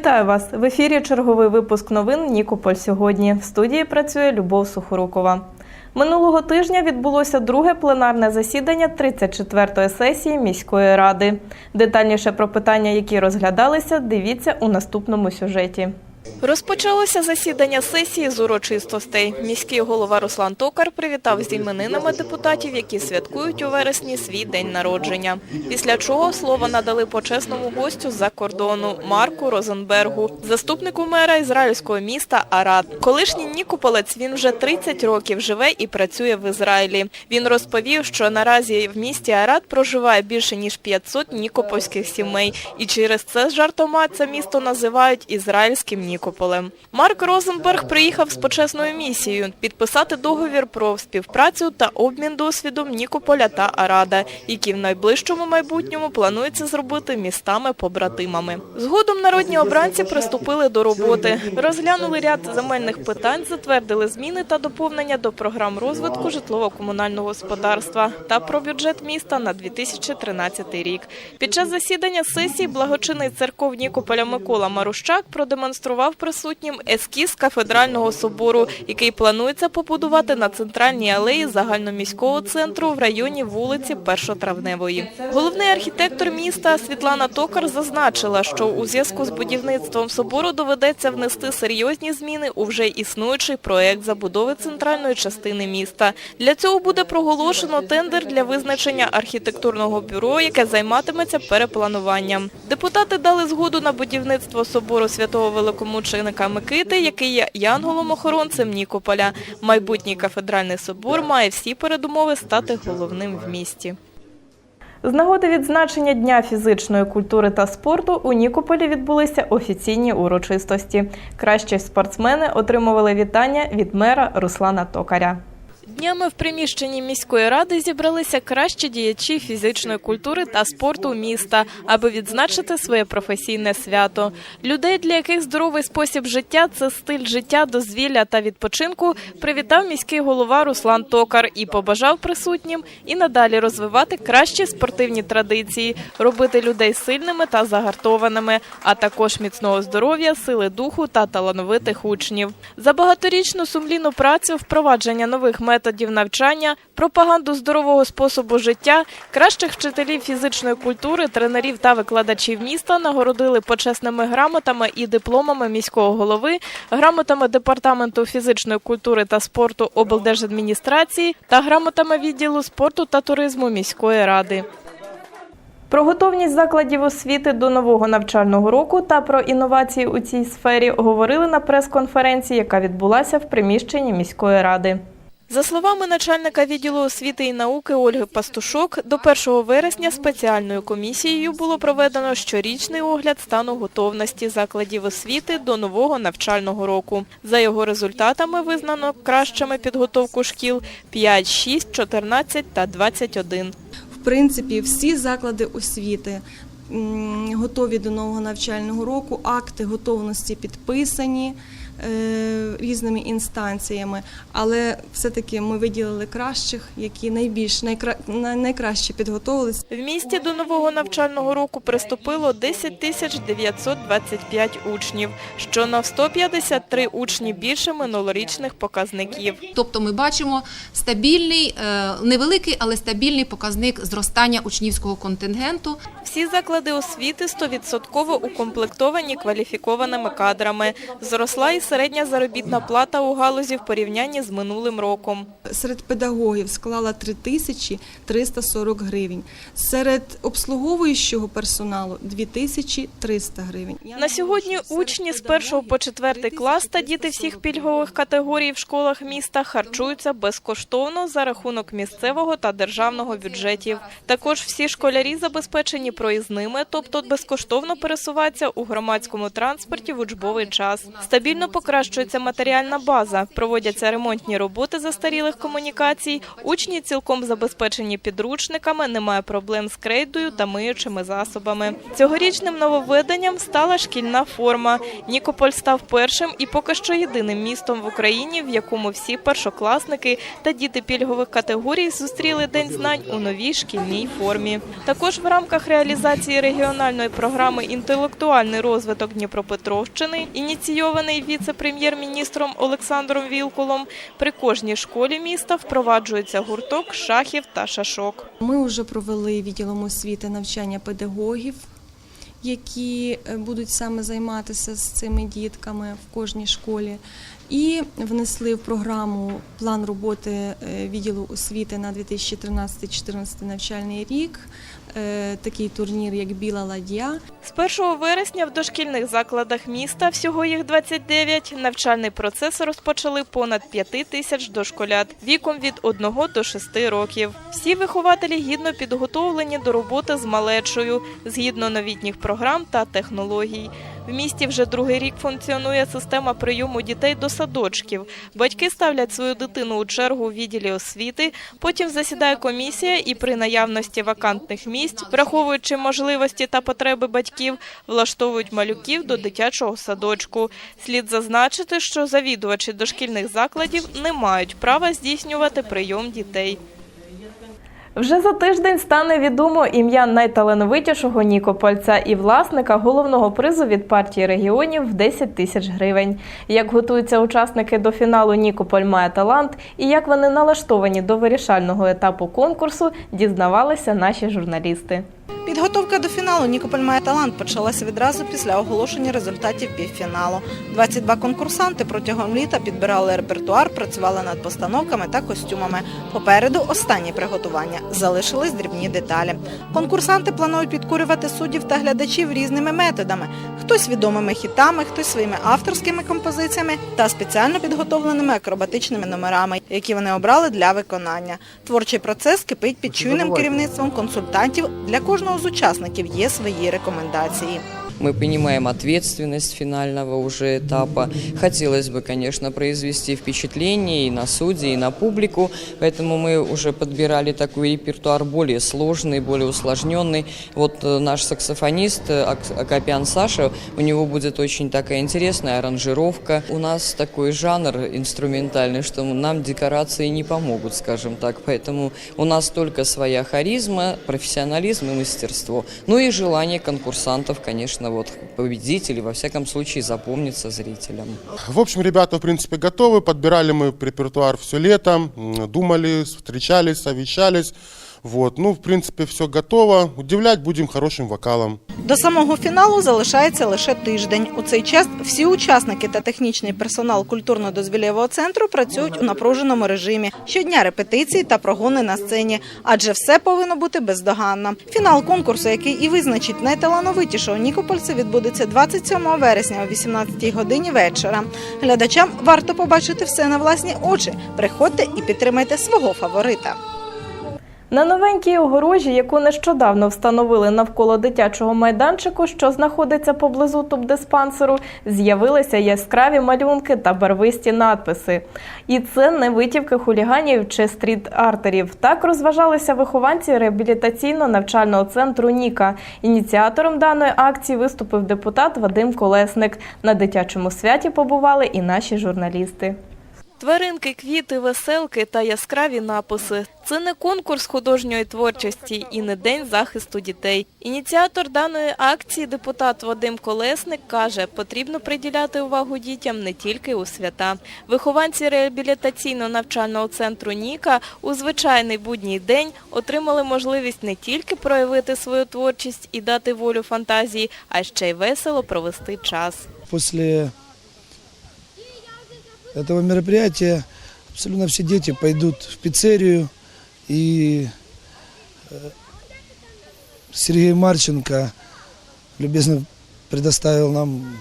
Вітаю вас в ефірі. Черговий випуск новин Нікополь сьогодні. В студії працює Любов Сухорукова. Минулого тижня відбулося друге пленарне засідання 34-ї сесії міської ради. Детальніше про питання, які розглядалися, дивіться у наступному сюжеті. Розпочалося засідання сесії з урочистостей. Міський голова Руслан Токар привітав з іменинами депутатів, які святкують у вересні свій день народження. Після чого слово надали почесному гостю з-за кордону Марку Розенбергу, заступнику мера ізраїльського міста Арад. Колишній Нікополець він вже 30 років живе і працює в Ізраїлі. Він розповів, що наразі в місті Арад проживає більше ніж 500 нікопольських сімей, і через це жартома це місто називають ізраїльським Нікополем. Марк Розенберг приїхав з почесною місією підписати договір про співпрацю та обмін досвідом Нікополя та Арада, які в найближчому майбутньому планується зробити містами-побратимами. Згодом народні обранці приступили до роботи, розглянули ряд земельних питань, затвердили зміни та доповнення до програм розвитку житлово-комунального господарства та про бюджет міста на 2013 рік. Під час засідання сесії благочинний церков Нікополя Микола Марущак продемонстрував присутнім ескіз кафедрального собору, який планується побудувати на центральній алеї загальноміського центру в районі вулиці Першотравневої. Головний архітектор міста Світлана Токар зазначила, що у зв'язку з будівництвом собору доведеться внести серйозні зміни у вже існуючий проект забудови центральної частини міста. Для цього буде проголошено тендер для визначення архітектурного бюро, яке займатиметься переплануванням. Депутати дали згоду на будівництво собору святого великомученика Микити, який є янголом-охоронцем Нікополя. Майбутній кафедральний собор має всі передумови стати головним в місті. З нагоди відзначення Дня фізичної культури та спорту у Нікополі відбулися офіційні урочистості. Кращі спортсмени отримували вітання від мера Руслана Токаря. Днями в приміщенні міської ради зібралися кращі діячі фізичної культури та спорту міста, аби відзначити своє професійне свято. Людей, для яких здоровий спосіб життя це стиль життя, дозвілля та відпочинку, привітав міський голова Руслан Токар і побажав присутнім і надалі розвивати кращі спортивні традиції, робити людей сильними та загартованими, а також міцного здоров'я, сили духу та талановитих учнів. За багаторічну сумлінну працю, впровадження нових методів навчання, пропаганду здорового способу життя, кращих вчителів фізичної культури, тренерів та викладачів міста нагородили почесними грамотами і дипломами міського голови, грамотами департаменту фізичної культури та спорту облдержадміністрації та грамотами відділу спорту та туризму міської ради. Про готовність закладів освіти до нового навчального року та про інновації у цій сфері говорили на прес-конференції, яка відбулася в приміщенні міської ради. За словами начальника відділу освіти і науки Ольги Пастушок, до 1 вересня спеціальною комісією було проведено щорічний огляд стану готовності закладів освіти до нового навчального року. За його результатами визнано кращими підготовку шкіл 5, 6, 14 та 21. В принципі, всі заклади освіти готові до нового навчального року. Акти готовності підписані різними інстанціями, але все-таки ми виділили кращих, які найбільш найкра, най- найкраще підготовились. В місті до нового навчального року приступило 10 тисяч 925 учнів, що на 153 учні більше минулорічних показників. Тобто ми бачимо стабільний, е, невеликий, але стабільний показник зростання учнівського контингенту. Всі заклади освіти 100% укомплектовані кваліфікованими кадрами. Зросла і середня заробітна плата у галузі в порівнянні з минулим роком. Серед педагогів склала 3340 гривень, серед обслуговуючого персоналу 2300 гривень. На сьогодні учні з серед 1 по педагогів 4 клас та діти всіх пільгових категорій в школах міста харчуються безкоштовно за рахунок місцевого та державного бюджетів. Також всі школярі забезпечені проїзними, тобто безкоштовно пересуваються у громадському транспорті в учбовий час. Стабільно покращується матеріальна база, проводяться ремонтні роботи застарілих комунікацій, учні цілком забезпечені підручниками, немає проблем з крейдою та миючими засобами. Цьогорічним нововведенням стала шкільна форма. Нікополь став першим і поки що єдиним містом в Україні, в якому всі першокласники та діти пільгових категорій зустріли День знань у новій шкільній формі. Також в рамках реалізації регіональної програми Інтелектуальний розвиток Дніпропетровщини, ініційований віце-прем'єр-міністром Олександром Вілкулом, при кожній школі міста впроваджується гурток шахів та шашок. Ми вже провели відділом освіти навчання педагогів, які е, будуть саме займатися з цими дітками в кожній школі. І внесли в програму план роботи е, відділу освіти на 2013-2014 навчальний рік. Е, Такий турнір, як Біла ладья. З 1 вересня в дошкільних закладах міста, всього їх 29, навчальний процес розпочали понад 5 тисяч дошколят віком від 1 до 6 років. Всі вихователі гідно підготовлені до роботи з малечою, згідно новітніх програм та технологій. В місті вже другий рік функціонує система прийому дітей до садочків. Батьки ставлять свою дитину у чергу у відділі освіти, потім засідає комісія і при наявності вакантних місць, враховуючи можливості та потреби батьків, влаштовують малюків до дитячого садочку. Слід зазначити, що завідувачі дошкільних закладів не мають права здійснювати прийом дітей. Вже за тиждень стане відомо ім'я найталановитішого нікопольця і власника головного призу від партії регіонів в 10 тисяч гривень. Як готуються учасники до фіналу Нікополь має талант і як вони налаштовані до вирішального етапу конкурсу, дізнавалися наші журналісти. Підготовка до фіналу Нікополь має талант почалася відразу після оголошення результатів півфіналу. 22 конкурсанти протягом літа підбирали репертуар, працювали над постановками та костюмами. Попереду останні приготування залишились дрібні деталі. Конкурсанти планують підкурювати суддів та глядачів різними методами: хтось відомими хітами, хтось своїми авторськими композиціями та спеціально підготовленими акробатичними номерами, які вони обрали для виконання. Творчий процес кипить під чуйним керівництвом консультантів. Для кожного з учасників є свої рекомендації. Мы понимаем ответственность финального уже этапа. Хотелось бы, конечно, произвести впечатление и на судей, и на публику, поэтому мы уже подбирали такой репертуар более сложный, более усложненный. Вот э, наш саксофонист э, Ак- Акопян Саша, у него будет очень такая интересная аранжировка. У нас такой жанр инструментальный, что нам декорации не помогут, скажем так, поэтому у нас только своя харизма, профессионализм и мастерство. Ну и желание конкурсантов, конечно, вот или во всяком случае, запомнится зрителям. В общем, ребята, в принципе, готовы. Подбирали мы репертуар все лето, думали, встречались, совещались. Вот, ну, в принципе, все готово. Удивлять будем хорошим вокалом. До самого фіналу залишається лише тиждень. У цей час всі учасники та технічний персонал культурно-дозвілєвого центру працюють у напруженому режимі. Щодня репетиції та прогони на сцені, адже все повинно бути бездоганно. Фінал конкурсу, який і визначить найталановитішого Нікопольця, відбудеться 27 вересня о 18 годині вечора. Глядачам варто побачити все на власні очі. Приходьте і підтримайте свого фаворита. На новенькій огорожі, яку нещодавно встановили навколо дитячого майданчику, що знаходиться поблизу тубдиспансеру, з'явилися яскраві малюнки та барвисті надписи. І це не витівки хуліганів чи стріт-артерів. Так розважалися вихованці реабілітаційно-навчального центру Ніка. Ініціатором даної акції виступив депутат Вадим Колесник. На дитячому святі побували і наші журналісти. Тваринки, квіти, веселки та яскраві написи. Це не конкурс художньої творчості і не день захисту дітей. Ініціатор даної акції, депутат Вадим Колесник, каже, потрібно приділяти увагу дітям не тільки у свята. Вихованці реабілітаційно-навчального центру Ніка у звичайний будній день отримали можливість не тільки проявити свою творчість і дати волю фантазії, а ще й весело провести час. После этого мероприятия абсолютно все дети пойдут в пиццерию и э, Сергей Марченко любезно предоставил нам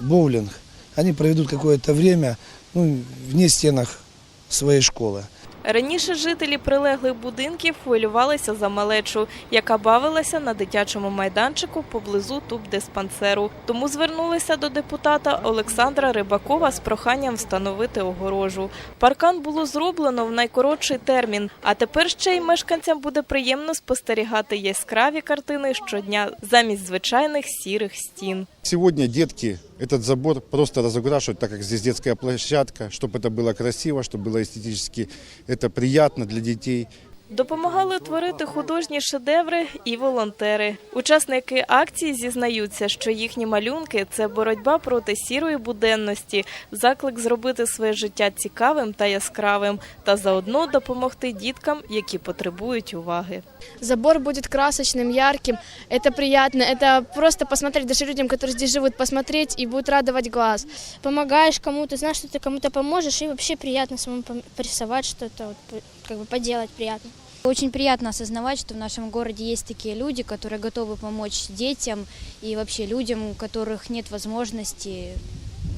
боулинг. Они проведут какое-то время ну, вне стенах своей школы. Раніше жителі прилеглих будинків хвилювалися за малечу, яка бавилася на дитячому майданчику поблизу тубдиспансеру. Тому звернулися до депутата Олександра Рибакова з проханням встановити огорожу. Паркан було зроблено в найкоротший термін, а тепер ще й мешканцям буде приємно спостерігати яскраві картини щодня замість звичайних сірих стін. Сегодня детки этот забор просто разукрашивают, так как здесь детская площадка, чтобы это было красиво, чтобы было эстетически это приятно для детей. Допомагали творити художні шедеври і волонтери. Учасники акції зізнаються, що їхні малюнки це боротьба проти сірої буденності, заклик зробити своє життя цікавим та яскравим, та заодно допомогти діткам, які потребують уваги. Забор будет красочным, ярким. Это приятно. Это просто посмотреть, даже людям, которые здесь живут, посмотреть и будет радовать глаз. помогаешь кому-то, знаешь, что ты кому-то поможешь, и вообще приятно самому пом- порисовать что-то, вот, п- как бы поделать приятно. Очень приятно осознавать, что в нашем городе есть такие люди, которые готовы помочь детям и вообще людям, у которых нет возможности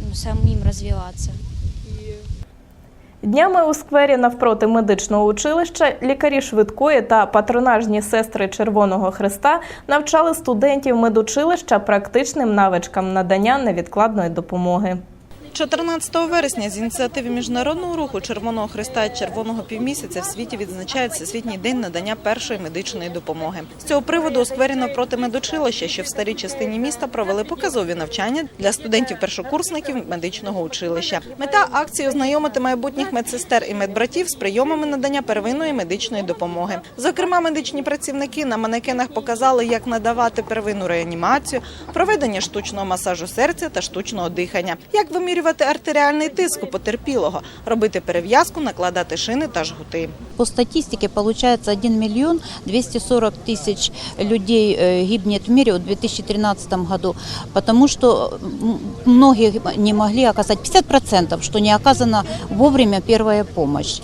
ну, самим развиваться. Днями у сквері навпроти медичного училища лікарі швидкої та патронажні сестри Червоного Христа навчали студентів медучилища практичним навичкам надання невідкладної допомоги. 14 вересня з ініціативи міжнародного руху Червоного Христа і Червоного півмісяця в світі відзначають Всесвітній день надання першої медичної допомоги. З цього приводу у сквері навпроти медучилища, що в старій частині міста провели показові навчання для студентів-першокурсників медичного училища. Мета акції ознайомити майбутніх медсестер і медбратів з прийомами надання первинної медичної допомоги. Зокрема, медичні працівники на манекенах показали, як надавати первинну реанімацію, проведення штучного масажу серця та штучного дихання, як вимірювати артеріальний тиск у потерпілого, робити перев'язку, накладати шини та жгути. По статистиці виходить 1 мільйон 240 тисяч людей э, гибнет в мире у 2013 году, тому що багато не могли оказати 50%, що не оказана вовремя перша помощь.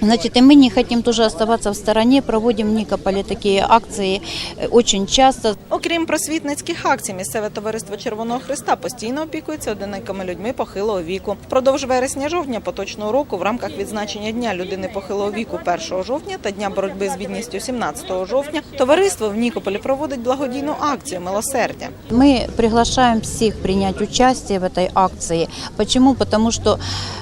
Значит, и мы не хотим тоже оставаться в стороне, проводим в Никополе такие акции э, очень часто. Окрім просвітницьких акцій, місцеве товариство Червоного Христа постійно опікується одинокими людьми похилого віку. Впродовж вересня-жовтня поточного року в рамках відзначення Дня людини похилого віку 1 жовтня та Дня боротьби з бідністю 17 жовтня товариство в Нікополі проводить благодійну акцію милосердя. Мы приглашаем всех принять участие в этой акции. Почему? Потому что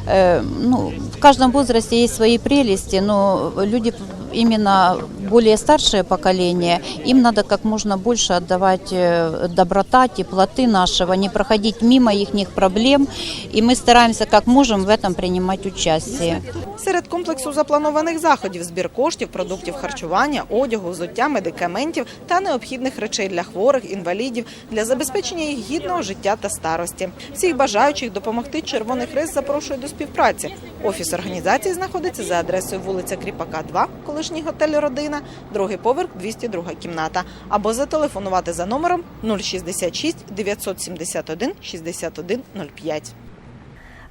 э, ну, в каждом возрасте есть свои прелести, но люди именно более старшее поколение, им надо как можно больше отдавать э, доброта, теплоты нашего, не проходить мимо их проблем, и мы стараемся как можем в этом принимать участие. Серед комплексу запланованих заходів збір коштів, продуктів харчування, одягу, взуття, медикаментів та необхідних речей для хворих, інвалідів для забезпечення їх гідного життя та старості. Всіх бажаючих допомогти Червоний Хрест запрошує до співпраці. Офіс організації знаходиться за адресою вулиця Кріпака, 2, колишній готель Родина, другий поверх, 202 кімната. Або зателефонувати за номером 066 971 61 05.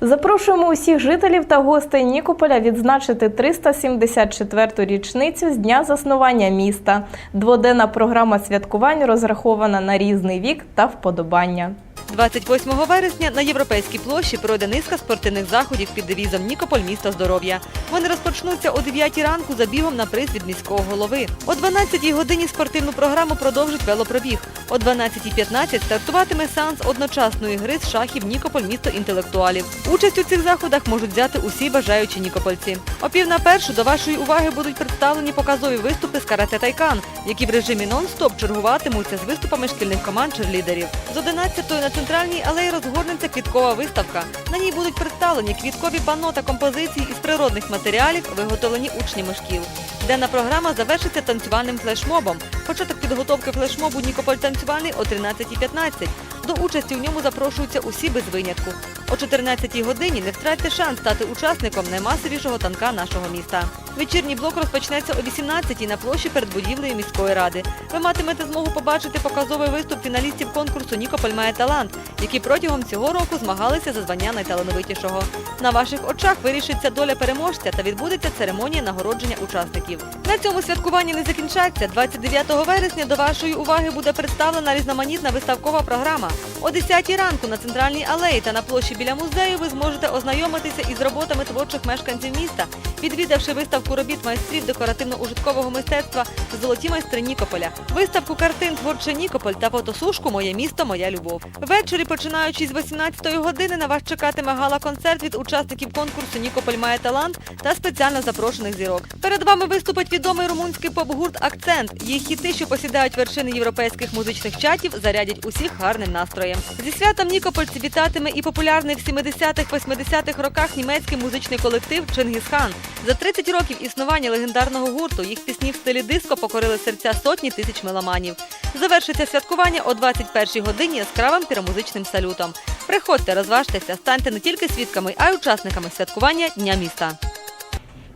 Запрошуємо усіх жителів та гостей Нікополя відзначити 374-ту річницю з дня заснування міста. Дводенна програма святкувань розрахована на різний вік та вподобання. 28 вересня на Європейській площі пройде низка спортивних заходів під девізом Нікополь місто здоров'я. Вони розпочнуться о 9 ранку забігом на приз від міського голови. О 12 годині спортивну програму продовжить велопробіг. О 12.15 стартуватиме сеанс одночасної гри з шахів Нікополь місто інтелектуалів. Участь у цих заходах можуть взяти усі бажаючі нікопольці. О пів на першу до вашої уваги будуть представлені показові виступи з карате тайкан, які в режимі нон-стоп чергуватимуться з виступами шкільних команд черлідерів. З 11-ї на центральній алеї розгорнеться квіткова виставка. На ній будуть представлені квіткові панно та композиції із природних матеріалів, виготовлені учнями шкіл. Денна програма завершиться танцювальним флешмобом. Початок підготовки флешмобу Нікополь танцювальний о 13.15. До участі у ньому запрошуються усі без винятку. О 14-й годині не втратьте шанс стати учасником наймасовішого танка нашого міста. Вечірній блок розпочнеться о 18-й на площі перед будівлею міської ради. Ви матимете змогу побачити показовий виступ фіналістів конкурсу Нікополь має талант, які протягом цього року змагалися за звання найталановитішого. На ваших очах вирішиться доля переможця та відбудеться церемонія нагородження учасників. На цьому святкування не закінчаться. 29 вересня до вашої уваги буде представлена різноманітна виставкова програма. О 10-й ранку на центральній алеї та на площі біля музею, ви зможете ознайомитися із роботами творчих мешканців міста, відвідавши виставку робіт майстрів декоративно-ужиткового мистецтва Золоті майстри Нікополя, виставку картин Творче Нікополь та фотосушку Моє місто, моя любов. Ввечері, починаючи з 18-ї години, на вас чекатиме гала-концерт від учасників конкурсу Нікополь має талант та спеціально запрошених зірок. Перед вами виступить відомий румунський поп-гурт Акцент. Їх хіти, що посідають вершини європейських музичних чатів, зарядять усіх гарним настроєм. Зі святом Нікопольці вітатиме і популярний в 70-х-80-х роках німецький музичний колектив Чингісхан. За 30 років існування легендарного гурту їх пісні в стилі диско покорили серця сотні тисяч меломанів. Завершиться святкування о 21-й годині яскравим піромузичним салютом. Приходьте, розважтеся, станьте не тільки свідками, а й учасниками святкування Дня міста.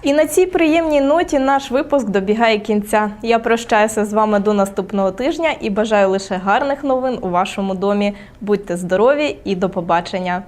І на цій приємній ноті наш випуск добігає кінця. Я прощаюся з вами до наступного тижня і бажаю лише гарних новин у вашому домі. Будьте здорові і до побачення!